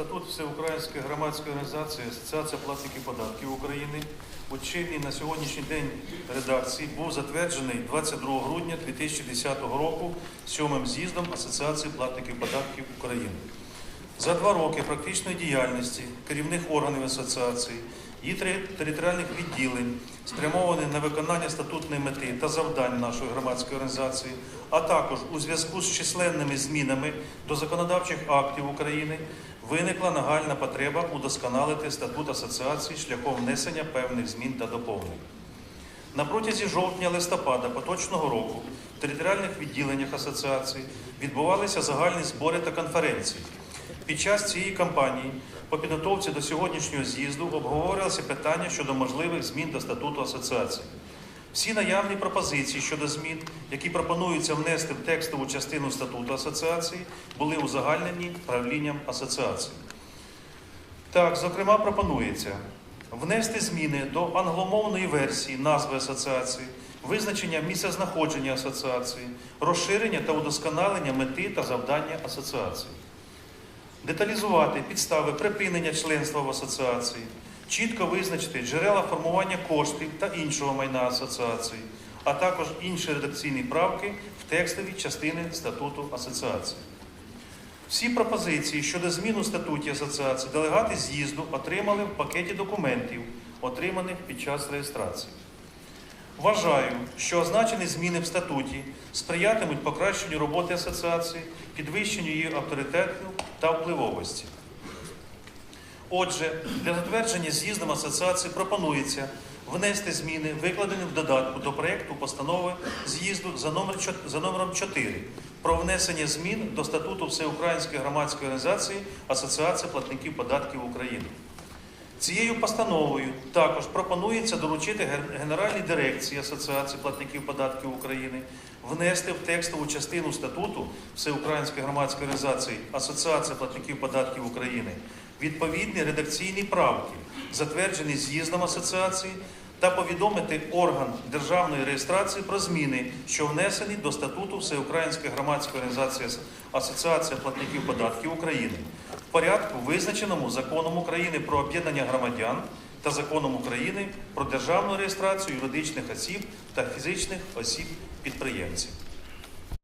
Статут Всеукраїнської громадської організації Асоціація платників податків України у чинній на сьогоднішній день редакції був затверджений 22 грудня 2010 року сьомим з'їздом Асоціації платників податків України. За два роки практичної діяльності керівних органів асоціації, її територіальних відділень, спрямовані на виконання статутної мети та завдань нашої громадської організації, а також у зв'язку з численними змінами до законодавчих актів України, виникла нагальна потреба удосконалити статут асоціації шляхом внесення певних змін та доповнень. На протязі жовтня-листопада поточного року в територіальних відділеннях асоціації відбувалися загальні збори та конференції. Під час цієї кампанії по підготовці до сьогоднішнього з'їзду обговорювалися питання щодо можливих змін до статуту асоціації. Всі наявні пропозиції щодо змін, які пропонуються внести в текстову частину статуту асоціації, були узагальнені правлінням асоціації. Так, зокрема, пропонується внести зміни до англомовної версії назви асоціації, визначення місцезнаходження асоціації, розширення та удосконалення мети та завдання асоціації, деталізувати підстави припинення членства в асоціації, чітко визначити джерела формування коштів та іншого майна асоціації, а також інші редакційні правки в текстовій частини статуту асоціації. Всі пропозиції щодо змін у статуті асоціації делегати з'їзду отримали в пакеті документів, отриманих під час реєстрації. Вважаю, що означені зміни в статуті сприятимуть покращенню роботи асоціації, підвищенню її авторитету та впливовості. Отже, для затвердження з'їздом асоціації пропонується внести зміни, викладені в додатку до проєкту постанови з'їзду за, номер, за номером 4 про внесення змін до статуту Всеукраїнської громадської організації Асоціації платників податків України. Цією постановою також пропонується доручити Генеральній дирекції Асоціації платників податків України внести в текстову частину статуту Всеукраїнської громадської організації Асоціація платників податків України відповідні редакційні правки, затверджені з'їздом асоціації, та повідомити орган державної реєстрації про зміни, що внесені до статуту Всеукраїнської громадської організації Ас- Асоціація платників податків України порядку, визначеному законом України про об'єднання громадян та законом України про державну реєстрацію юридичних осіб та фізичних осіб підприємців.